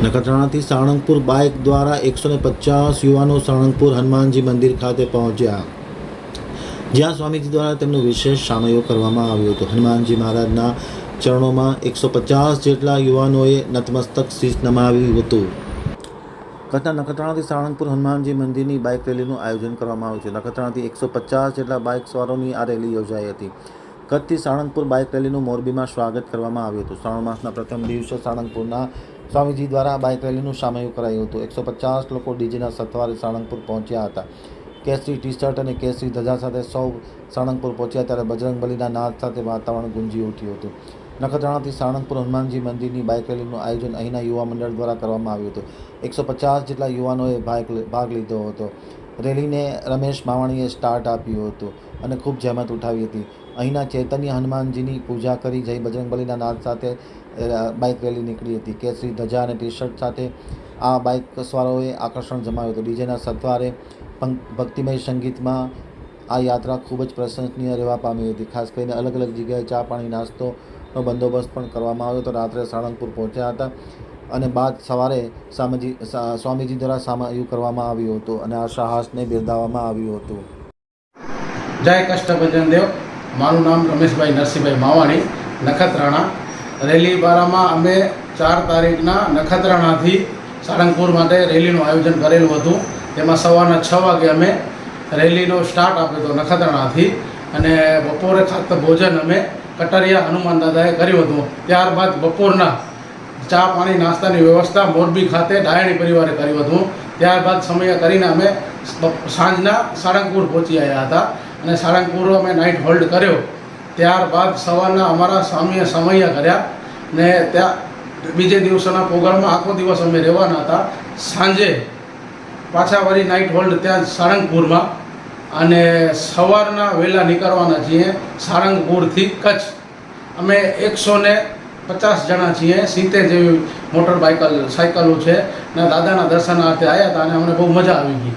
નખત્રાણાથી Salangpur bike દ્વારા એકસો ને પચાસ યુવાનો સાળંગપુર હનુમાનજી મંદિર ખાતે પહોંચ્યા. જ્યાં સ્વામીજી દ્વારા તેમનું વિશેષ સામયો કરવામાં આવ્યો હતો. હનુમાનજી મહારાજના ચરણોમાં એકસો પચાસ જેટલા યુવાનોએ નતમસ્તક શીશ નમાવ્યું હતું. કચ્છના નખત્રાણાથી સાળંગપુર હનુમાનજી મંદિરની બાઇક રેલીનું આયોજન કરવામાં આવ્યું છે. નખત્રાણાથી એકસો પચાસ જેટલા બાઇક સવારોની આ રેલી યોજાઈ હતી. કચ્છથી સાળંગપુર બાઇક રેલીનું મોરબીમાં સ્વાગત કરવામાં આવ્યું હતું. શ્રાવણ માસના પ્રથમ દિવસે સાળંગપુરના સ્વામીજી દ્વારા બાઇક રેલીનું સામયું કરાયું હતું. એકસો પચાસ લોકો ડીજેના સથવારે સાળંગપુર પહોંચ્યા હતા. કેસરી ટી શર્ટ અને કેસરી ધજા સાથે સૌ સાળંગપુર પહોંચ્યા ત્યારે બજરંગબલીના નાદ સાથે વાતાવરણ ગુંજી ઉઠ્યું હતું. નખત્રાણાથી સાણંદપુર હનુમાનજી મંદિરની બાઇક રેલીનું આયોજન અહીંના યુવા મંડળ દ્વારા કરવામાં આવ્યું હતું. એકસો પચાસ જેટલા યુવાનોએ ભાગ ભાગ લીધો હતો. રેલીને રમેશ માવાણીએ સ્ટાર્ટ આપ્યું હતું અને ખૂબ જહેમત ઉઠાવી હતી. અહીંના ચૈતન્ય હનુમાનજીની પૂજા કરી જય બજરંગબલીના નાદ સાથે બાઇક રેલી નીકળી હતી. કેસરી ધજા અને ટી શર્ટ સાથે આ બાઇક સવારોએ આકર્ષણ જમાવ્યું હતું. ડીજેના સત્વારે ભક્તિમય સંગીતમાં આ યાત્રા ખૂબ જ પ્રશંસનીય રહેવા પામી હતી. ખાસ કરીને અલગ અલગ જગ્યાએ ચા પાણી નાસ્તોનો બંદોબસ્ત પણ કરવામાં આવ્યો હતો. રાત્રે સાળંગપુર પહોંચ્યા હતા અને બાદ સવારે સામાજી સ્વામીજી દ્વારા સામાયું કરવામાં આવ્યું હતું અને આ સાહસને બિરદાવવામાં આવ્યું હતું. જય કષ્ટભજન દેવ. મારું નામ રમેશભાઈ નરસિંહભાઈ માવાણી, નખત્રાણા. રેલી બારામાં અમે ચાર તારીખના નખત્રાણાથી સાળંગપુર માટે રેલીનું આયોજન કરેલું હતું. તેમાં સવારના છ વાગે અમે રેલીનો સ્ટાર્ટ આપ્યો હતો નખત્રાણાથી અને બપોરે ખાત ભોજન અમે કટરિયા હનુમાન દાદાએ કર્યું હતું. ત્યારબાદ બપોરના ચા પાણી નાસ્તાની વ્યવસ્થા મોરબી ખાતે ડાયણી પરિવારે કર્યું હતું. ત્યારબાદ સમય કરીને અમે સાંજના સાળંગપુર પહોંચી આવ્યા હતા અને સાળંગપુર અમે નાઇટ હોલ્ડ કર્યો. ત્યારબાદ સવારના અમારા સ્વામીએ સમય કર્યા ને ત્યાં બીજે દિવસના પ્રોગ્રામમાં આખો દિવસ અમે રહેવાના હતા. સાંજે પાછા વળી નાઇટ હોલ્ડ ત્યાં સાળંગપુરમાં અને સવારના વહેલા નીકળવાના છીએ સારંગપુરથી કચ્છ. અમે એકસો ને પચાસ જણા છીએ, સિત્તેર જેવી મોટર બાઇકલ સાયકલો છે. ને દાદાના દર્શનાર્થે આવ્યા હતા અને અમને બહુ મજા આવી ગઈ.